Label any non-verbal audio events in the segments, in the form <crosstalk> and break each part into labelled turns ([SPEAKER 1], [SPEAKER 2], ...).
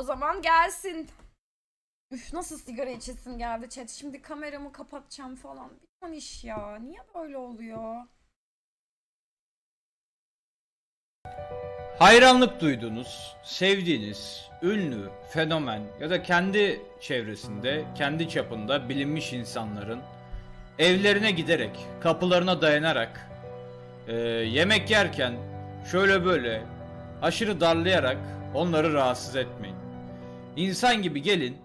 [SPEAKER 1] O zaman gelsin. Üf nasıl sigara içesim geldi chat. Şimdi kameramı kapatacağım falan. Bir ton iş ya. Niye böyle oluyor?
[SPEAKER 2] Hayranlık duyduğunuz, sevdiğiniz, ünlü, fenomen ya da kendi çevresinde, kendi çapında bilinmiş insanların evlerine giderek, kapılarına dayanarak, eee, yemek yerken şöyle böyle aşırı darlayarak onları rahatsız etmeyin. İnsan gibi gelin,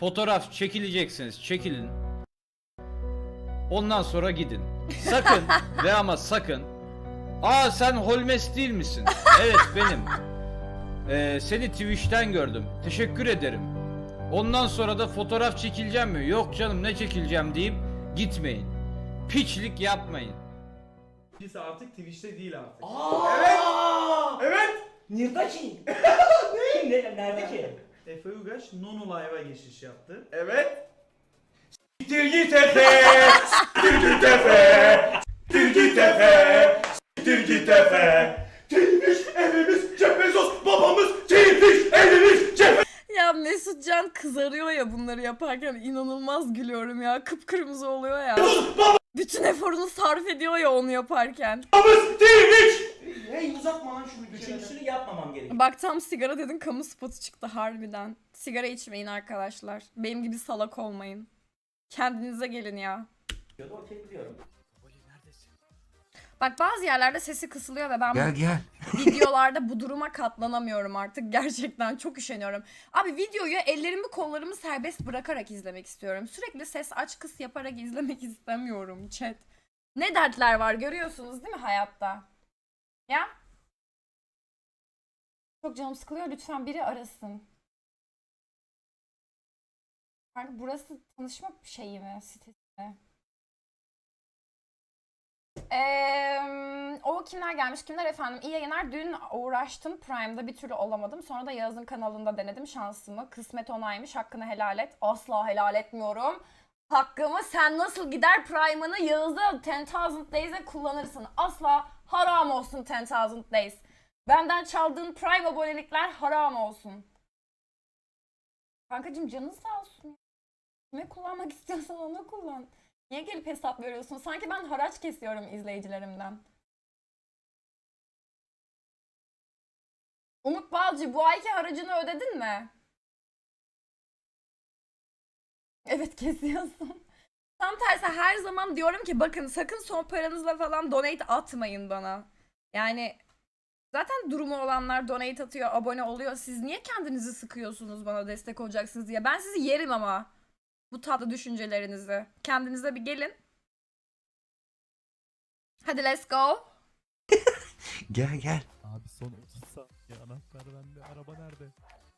[SPEAKER 2] fotoğraf çekileceksiniz, çekilin. Ondan sonra gidin. Sakın <laughs> ve ama sakın Aa sen Holmes değil misin? Evet benim. Ee, seni Twitch'ten gördüm. Teşekkür ederim. Ondan sonra da fotoğraf çekileceğim mi? Yok canım ne çekileceğim deyip gitmeyin. Piçlik yapmayın.
[SPEAKER 3] Birisi artık Twitch'te değil artık.
[SPEAKER 4] Evet.
[SPEAKER 3] Evet.
[SPEAKER 4] Nirdaki. <laughs> ne? Nerede ki?
[SPEAKER 3] Efe Ugaş Nono Live'a geçiş yaptı.
[SPEAKER 4] Evet. Siktir git Efe. Siktir git Efe. Siktir git Efe. Siktir git Efe. Çekmiş evimiz Jeff Bezos babamız çekmiş evimiz Jeff
[SPEAKER 1] Ya Mesut Can kızarıyor ya bunları yaparken inanılmaz gülüyorum ya. Kıpkırmızı oluyor ya. Bütün eforunu sarf ediyor ya onu yaparken.
[SPEAKER 4] babamız çekmiş. Hey uzatma lan şunu. Üçüncüsünü yapmamam gerekiyor.
[SPEAKER 1] Bak tam sigara dedin kamu spotu çıktı harbiden. Sigara içmeyin arkadaşlar. Benim gibi salak olmayın. Kendinize gelin ya.
[SPEAKER 4] Okey biliyorum.
[SPEAKER 1] Bak bazı yerlerde sesi kısılıyor ve ben
[SPEAKER 5] Gel gel. <laughs>
[SPEAKER 1] videolarda bu duruma katlanamıyorum artık. Gerçekten çok üşeniyorum. Abi videoyu ellerimi kollarımı serbest bırakarak izlemek istiyorum. Sürekli ses aç kıs yaparak izlemek istemiyorum chat. Ne dertler var görüyorsunuz değil mi hayatta? Ya? Çok canım sıkılıyor lütfen biri arasın. Kanka burası tanışma şeyi mi? Sitesi mi? Eee, o kimler gelmiş kimler efendim iyi yayınlar dün uğraştım Prime'da bir türlü olamadım sonra da Yağız'ın kanalında denedim şansımı kısmet onaymış hakkını helal et asla helal etmiyorum hakkımı sen nasıl gider Prime'ını Yağız'ı 10,000 Days'e kullanırsın asla haram olsun 10,000 Days benden çaldığın Prime abonelikler haram olsun kankacım canın sağ olsun kime kullanmak istiyorsan onu kullan Niye gelip hesap veriyorsun? Sanki ben haraç kesiyorum izleyicilerimden. Umut Balcı bu ayki haracını ödedin mi? Evet kesiyorsun. Tam tersi her zaman diyorum ki bakın sakın son paranızla falan donate atmayın bana. Yani zaten durumu olanlar donate atıyor, abone oluyor. Siz niye kendinizi sıkıyorsunuz bana destek olacaksınız diye. Ben sizi yerim ama bu tatlı düşüncelerinizi. Kendinize bir gelin. Hadi let's go. <laughs>
[SPEAKER 5] Gel gel.
[SPEAKER 6] Abi son 30 saniye anahtar bende. Araba nerede?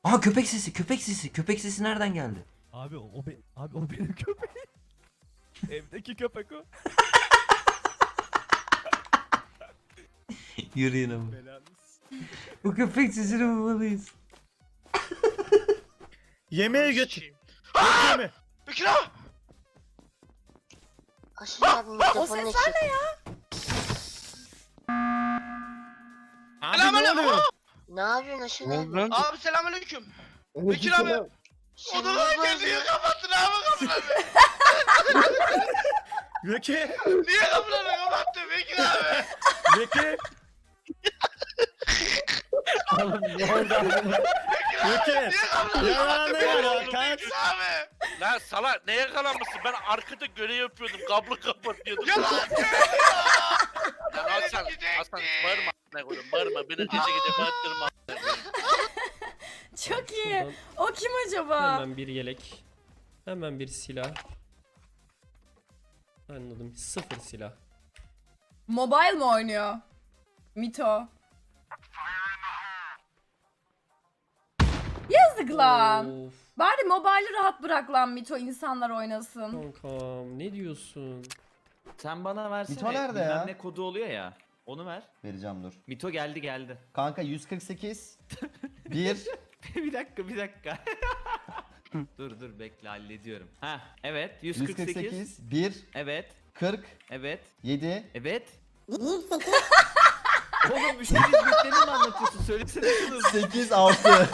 [SPEAKER 5] Aa köpek sesi köpek sesi. Köpek sesi nereden geldi?
[SPEAKER 6] Abi o, be, abi o benim köpeğim. Evdeki köpek o. <laughs>
[SPEAKER 5] Yürüyün ama.
[SPEAKER 6] Belanız.
[SPEAKER 5] Bu köpek sesini bulmalıyız.
[SPEAKER 3] Yemeğe götür. Yeme.
[SPEAKER 7] Aşırı abi
[SPEAKER 1] O
[SPEAKER 7] mikrofonunu
[SPEAKER 1] sesler
[SPEAKER 7] çek.
[SPEAKER 1] ne ya?
[SPEAKER 3] Abi ne oluyor?
[SPEAKER 7] Ne yapıyorsun aşırı abi?
[SPEAKER 8] Abi selamünaleyküm. Bekir abi. Odadan
[SPEAKER 7] ne yapıyorsun?
[SPEAKER 8] kapattın abi kapıları. <laughs>
[SPEAKER 3] Göke.
[SPEAKER 8] Niye kapıları kapattın Bekir abi?
[SPEAKER 3] Göke. Göke.
[SPEAKER 8] Niye kapıları kapattın?
[SPEAKER 3] ne
[SPEAKER 8] Böyle
[SPEAKER 3] var
[SPEAKER 8] olur
[SPEAKER 3] Hakan?
[SPEAKER 8] Bekir abi.
[SPEAKER 9] Lan salak neye kalanmışsın? Ben arkada görev yapıyordum. Kablo kapatıyordum.
[SPEAKER 8] Yalan
[SPEAKER 9] Lan Hasan, Hasan bağırma. Ne koyayım bağırma. Beni gece gece bağırtırma.
[SPEAKER 1] Çok iyi. O kim acaba?
[SPEAKER 10] Hemen bir yelek. Hemen bir silah. Anladım. Sıfır silah.
[SPEAKER 1] Mobile mi oynuyor? Mito. Yazık lan.
[SPEAKER 10] Of
[SPEAKER 1] Bari mobile'ı rahat bırak lan Mito insanlar oynasın.
[SPEAKER 10] kankam ne diyorsun?
[SPEAKER 11] Sen bana versene.
[SPEAKER 12] Mito nerede
[SPEAKER 11] bilmem
[SPEAKER 12] ya?
[SPEAKER 11] ne kodu oluyor ya. Onu ver.
[SPEAKER 12] Vereceğim dur.
[SPEAKER 11] Mito geldi geldi.
[SPEAKER 12] Kanka 148 1 <laughs> <laughs>
[SPEAKER 11] bir dakika bir dakika. <laughs> dur dur bekle hallediyorum. Ha evet 148.
[SPEAKER 12] 148 1
[SPEAKER 11] Evet
[SPEAKER 12] 40
[SPEAKER 11] evet
[SPEAKER 12] 7
[SPEAKER 11] evet. <laughs> Oğlum müşteri hizmetlerini mi anlatıyorsun? Söylesene şunu.
[SPEAKER 12] 8 6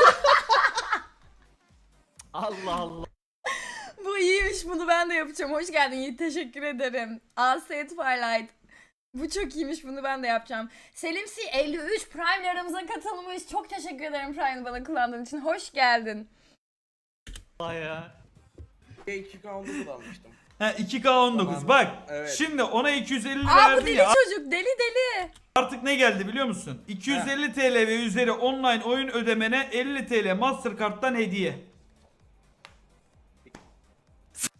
[SPEAKER 11] Allah Allah.
[SPEAKER 1] Bu iyiymiş bunu ben de yapacağım. Hoş geldin Yiğit teşekkür ederim. Asayet Twilight. <laughs> Bu çok iyiymiş bunu ben de yapacağım. Selim C 53 Prime aramıza katılmış. Çok teşekkür ederim Prime'ı bana kullandığın için. Hoş geldin.
[SPEAKER 11] Allah ya.
[SPEAKER 4] 2K19 almıştım. <laughs>
[SPEAKER 13] Ha 2K19 bak.
[SPEAKER 4] Evet.
[SPEAKER 13] Şimdi ona 250
[SPEAKER 1] Aa bu
[SPEAKER 13] verdin
[SPEAKER 1] deli
[SPEAKER 13] ya.
[SPEAKER 1] çocuk deli deli.
[SPEAKER 13] Artık ne geldi biliyor musun? 250 TL ve üzeri online oyun ödemene 50 TL Mastercard'dan hediye.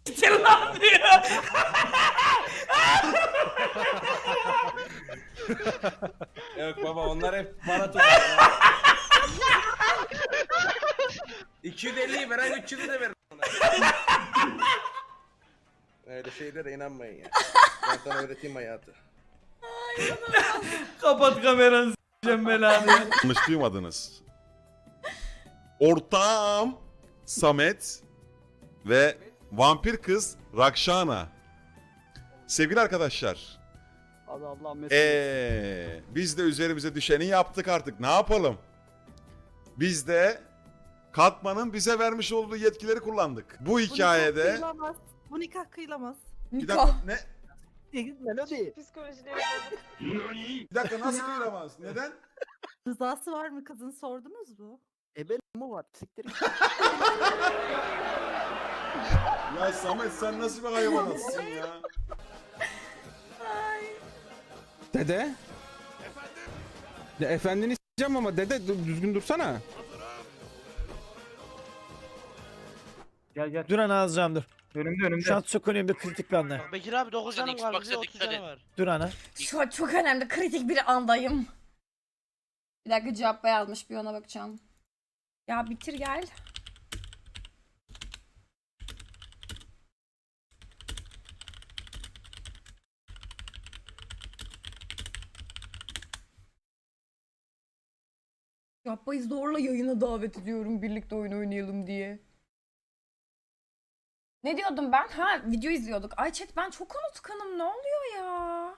[SPEAKER 13] S**tir lan diyor.
[SPEAKER 4] Yok baba onlar hep para tutuyor. 250'yi veren 300'ü de verir ona. Öyle şeylere inanmayın ya. Ben sana öğreteyim hayatı.
[SPEAKER 13] Kapat kameranı s**eceğim belanı.
[SPEAKER 4] Yanlış duymadınız. Ortağım Samet ve vampir kız Rakşana. Sevgili arkadaşlar.
[SPEAKER 3] Allah Allah
[SPEAKER 4] Eee biz de üzerimize düşeni yaptık artık. Ne yapalım? Biz de Katman'ın bize vermiş olduğu yetkileri kullandık. Bu hikayede
[SPEAKER 1] Bu nikah kıyılamaz.
[SPEAKER 4] bir
[SPEAKER 1] Nikah.
[SPEAKER 4] dakika ne?
[SPEAKER 3] Melodi.
[SPEAKER 1] Psikolojileri
[SPEAKER 4] Bir dakika nasıl kıyılamaz? Neden?
[SPEAKER 1] Rızası var mı kızın sordunuz mu?
[SPEAKER 3] Ebe mu var? Siktir. <laughs>
[SPEAKER 4] Ya Samet sen nasıl bir hayvansın ya?
[SPEAKER 3] Dede. Ya efendini s**eceğim ama dede dur- düzgün dursana. Gel gel. Dur ana alacağım dur. Önümde önümde. Şans çok önemli kritik bir anda.
[SPEAKER 8] Bekir abi 9
[SPEAKER 9] Sen
[SPEAKER 8] canım var.
[SPEAKER 9] Xbox'a
[SPEAKER 8] Bize 30
[SPEAKER 9] dikkat
[SPEAKER 8] canım
[SPEAKER 9] et.
[SPEAKER 8] var.
[SPEAKER 3] Dur ana.
[SPEAKER 1] Şu an çok önemli kritik bir andayım. Bir dakika cevap yazmış bir ona bakacağım. Ya bitir gel. Yapmayı zorla yayına davet ediyorum birlikte oyun oynayalım diye. Ne diyordum ben? Ha video izliyorduk. Ay chat ben çok unutkanım ne oluyor ya?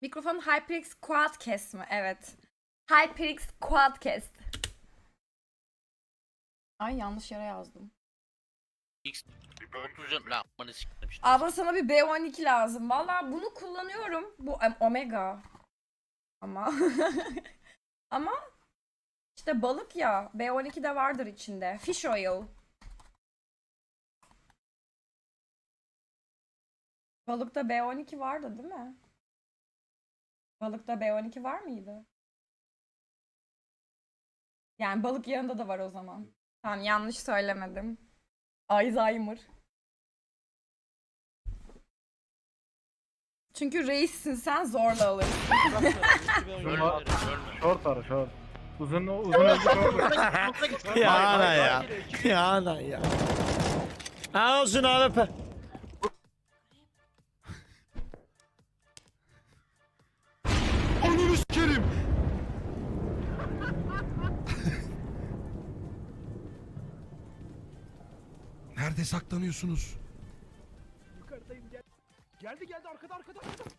[SPEAKER 1] Mikrofon HyperX Quadcast mı? Evet. HyperX Quadcast. Ay yanlış yere yazdım.
[SPEAKER 9] 30 can lan amanı siktim işte.
[SPEAKER 1] Abla sana bir B12 lazım. Valla bunu kullanıyorum. Bu em, omega. Ama <laughs> ama işte balık ya. B12 de vardır içinde. Fish oil. Balıkta B12 vardı değil mi? Balıkta B12 var mıydı? Yani balık yanında da var o zaman. Tamam yanlış söylemedim. Alzheimer. Çünkü reissin sen zorla alırsın.
[SPEAKER 9] Ölme.
[SPEAKER 3] Short var short. Uzun uzun öldü short. <laughs> ya ana ya. Ya ana ya. Uzun AWP.
[SPEAKER 13] Nerede saklanıyorsunuz?
[SPEAKER 6] Yukarıdayım gel. Geldi geldi arkada arkada arkada.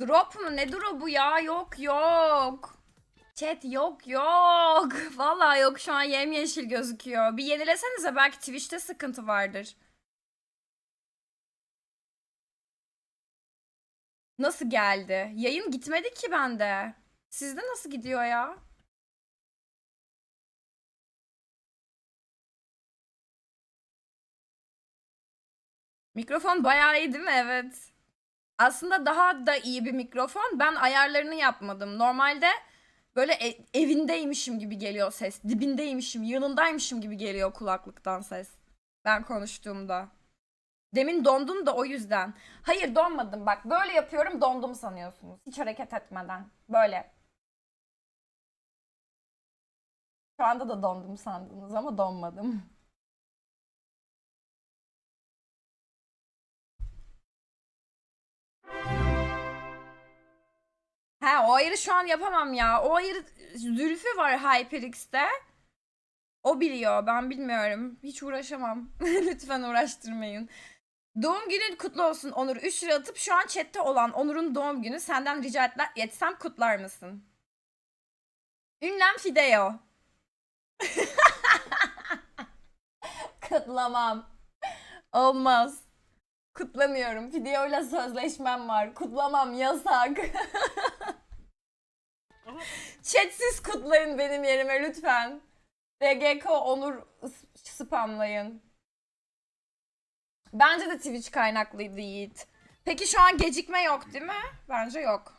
[SPEAKER 1] Drop mu? Ne drop'u ya? Yok yok. Chat yok yok. <laughs> Vallahi yok şu an yemyeşil gözüküyor. Bir yenilesenize belki Twitch'te sıkıntı vardır. Nasıl geldi? Yayın gitmedi ki bende. Sizde nasıl gidiyor ya? Mikrofon bayağı iyi değil mi? Evet. Aslında daha da iyi bir mikrofon. Ben ayarlarını yapmadım. Normalde böyle e- evindeymişim gibi geliyor ses. Dibindeymişim, yanındaymışım gibi geliyor kulaklıktan ses. Ben konuştuğumda. Demin dondum da o yüzden. Hayır donmadım bak. Böyle yapıyorum dondum sanıyorsunuz. Hiç hareket etmeden. Böyle. Şu anda da dondum sandınız ama donmadım. Ha o ayarı şu an yapamam ya. O ayarı Zülfü var HyperX'te. O biliyor. Ben bilmiyorum. Hiç uğraşamam. <laughs> Lütfen uğraştırmayın. Doğum günün kutlu olsun Onur. 3 lira atıp şu an chatte olan Onur'un doğum günü senden rica etler, etsem kutlar mısın? Ünlem Fideo. <laughs> Kutlamam. Olmaz. Kutlamıyorum. Videoyla sözleşmem var. Kutlamam yasak. <laughs> Chatsiz kutlayın benim yerime lütfen. DGK Onur ıs- spamlayın. Bence de Twitch kaynaklıydı Yiğit. Peki şu an gecikme yok değil mi? Bence yok.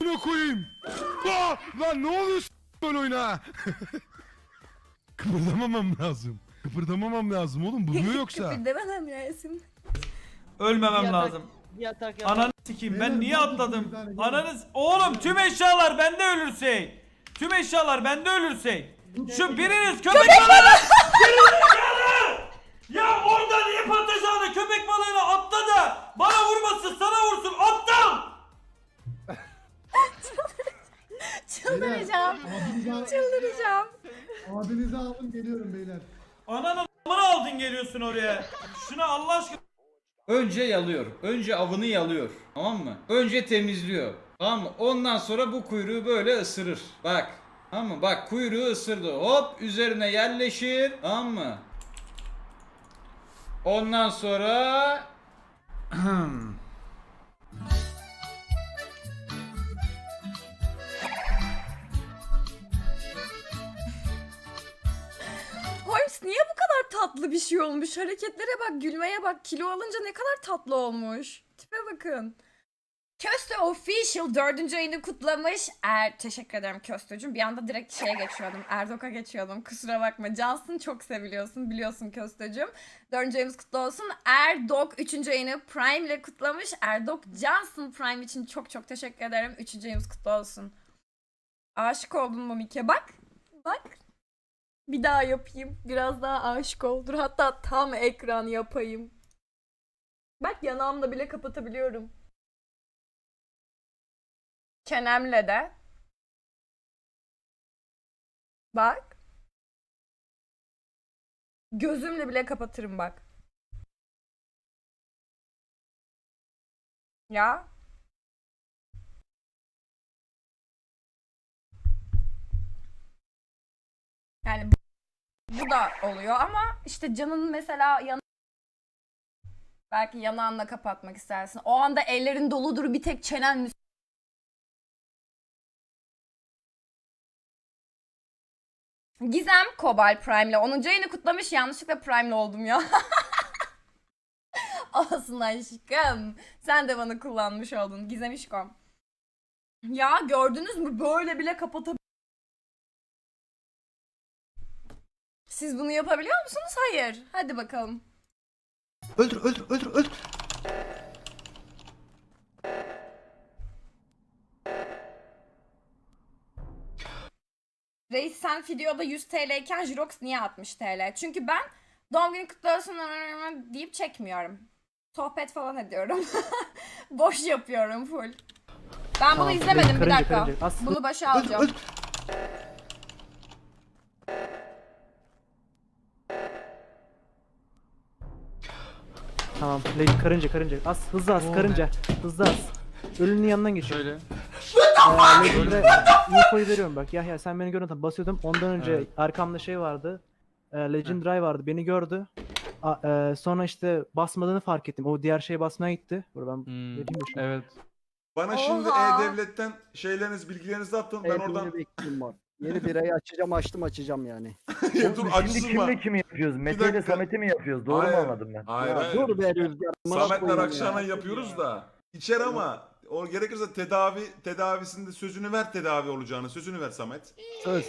[SPEAKER 4] Buna koyayım. Aa, lan ne oluyor s- böyle oyuna? <laughs> Kıpırdamamam lazım. Kıpırdamamam lazım oğlum. Buluyor <laughs> yoksa.
[SPEAKER 1] Kıpırdamam Yasin.
[SPEAKER 13] Ölmemem lazım. Ananı sikeyim ben niye atladım? Ananı s- Oğlum tüm eşyalar bende ölürse. Tüm eşyalar bende ölürse. Şu biriniz köpek balığı. Gerizekalı! <laughs> Ya orada niye patlayacağını köpek balığını atla da bana vurmasın sana vursun aptal. <laughs>
[SPEAKER 1] Çıldıracağım. Çıldıracağım.
[SPEAKER 3] Abinizi alın geliyorum beyler.
[SPEAKER 13] Ananı amına aldın geliyorsun oraya. Şuna Allah aşkına.
[SPEAKER 2] Önce yalıyor. Önce avını yalıyor. Tamam mı? Önce temizliyor. Tamam mı? Ondan sonra bu kuyruğu böyle ısırır. Bak. Tamam mı? Bak kuyruğu ısırdı. Hop üzerine yerleşir. Tamam mı? Ondan sonra <clears throat>
[SPEAKER 1] tatlı bir şey olmuş? Hareketlere bak, gülmeye bak. Kilo alınca ne kadar tatlı olmuş. Tipe bakın. Köste Official dördüncü ayını kutlamış. Er, teşekkür ederim Köstecüğüm. Bir anda direkt şeye geçiyordum. Erdok'a geçiyordum. Kusura bakma. Cansın çok seviliyorsun. Biliyorsun Köstecüğüm. Dördüncü ayımız kutlu olsun. Erdok üçüncü ayını Prime ile kutlamış. Erdok Johnson Prime için çok çok teşekkür ederim. Üçüncü ayımız kutlu olsun. Aşık oldun mu Mike? Bak. Bak. Bir daha yapayım. Biraz daha aşık oldur. Hatta tam ekran yapayım. Bak yanağımla bile kapatabiliyorum. Çenemle de. Bak. Gözümle bile kapatırım bak. Ya. Yani bu da oluyor ama işte canın mesela yan belki yanağınla kapatmak istersin. O anda ellerin doludur bir tek çenen müs- Gizem Kobal Prime'le 10. ayını kutlamış. Yanlışlıkla Prime'le oldum ya. <laughs> Olsun aşkım. Sen de bana kullanmış oldun. Gizem İşkom. Ya gördünüz mü? Böyle bile kapatabiliyorum. Siz bunu yapabiliyor musunuz? Hayır. Hadi bakalım.
[SPEAKER 12] Öldür öldür öldür öldür.
[SPEAKER 1] Reis sen videoda 100 TL iken Jirox niye 60 TL? Çünkü ben doğum günü kutlu olsun deyip çekmiyorum. Sohbet falan ediyorum. <laughs> Boş yapıyorum full. Ben bunu izlemedim bir dakika. Bunu başa
[SPEAKER 12] Öldür
[SPEAKER 1] alacağım.
[SPEAKER 3] Tamam. Lady karınca karınca. Az hızlı az karınca. Hızlı az. Ölünün yanından geçiyor. Şöyle. Legend'e infoyu veriyorum bak. Yahya sen beni görüntü basıyordum. Ondan önce arkamda şey vardı. E, Legend Ray vardı. Beni gördü. A- e, sonra işte basmadığını fark ettim. O diğer şeye basmaya gitti. Dur ben vereyim de şunu.
[SPEAKER 6] Evet.
[SPEAKER 4] Bana
[SPEAKER 1] şimdi Oha.
[SPEAKER 4] E-Devlet'ten şeyleriniz, bilgilerinizi attın. Ben oradan...
[SPEAKER 3] var. Yeni birayı açacağım açtım açacağım yani. <laughs>
[SPEAKER 4] Dur acısın mı?
[SPEAKER 3] kimi yapıyoruz?
[SPEAKER 4] Mete ile Samet'i
[SPEAKER 3] mi yapıyoruz?
[SPEAKER 4] Doğru mu Hayır. anladım
[SPEAKER 3] ben?
[SPEAKER 4] Hayır, hayır.
[SPEAKER 3] Dur be Rüzgar.
[SPEAKER 4] Samet'le Rakşan'a yapıyoruz da. İçer ama o gerekirse tedavi tedavisinde sözünü ver tedavi olacağını. Sözünü ver Samet.
[SPEAKER 3] Söz.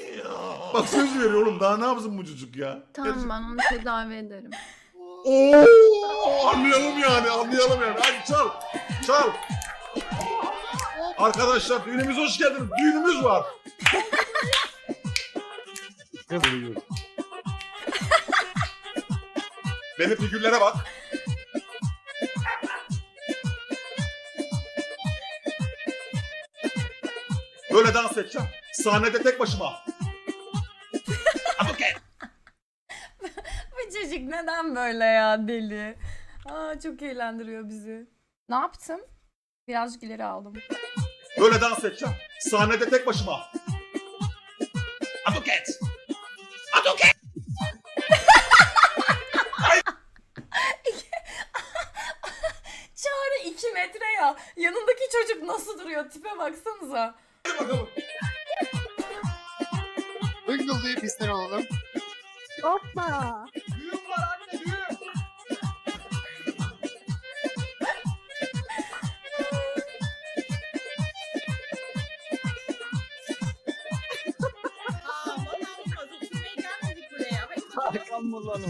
[SPEAKER 4] Bak söz veriyor oğlum daha ne yapsın bu çocuk ya?
[SPEAKER 1] Tamam ben onu tedavi ederim.
[SPEAKER 4] Oo, anlayalım yani anlayalım yani. Hadi çal. Çal. Arkadaşlar düğünümüze hoş geldiniz. Düğünümüz var. Benim figürlere bak. Böyle dans edeceğim. Sahnede tek başıma.
[SPEAKER 1] Bu çocuk neden böyle ya deli? Aa çok eğlendiriyor bizi. Ne yaptım? Birazcık ileri aldım.
[SPEAKER 4] Böyle dans edeceğim. Sahnede tek başıma. Aduket. Aduket. <laughs>
[SPEAKER 1] Çağrı 2 metre ya. Yanındaki çocuk nasıl duruyor? Tipe baksanıza.
[SPEAKER 4] Hadi bakalım.
[SPEAKER 14] Hıngıldayıp bizden olalım.
[SPEAKER 1] Hoppa.
[SPEAKER 15] Mı lan o?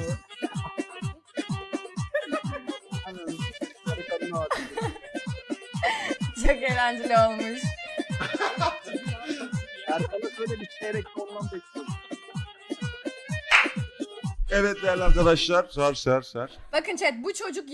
[SPEAKER 1] Çok eğlenceli olmuş.
[SPEAKER 15] Erkan'a söyle bir çeyrek ondan bekliyorum.
[SPEAKER 4] Evet değerli arkadaşlar. Sar ser ser.
[SPEAKER 1] Bakın chat bu çocuk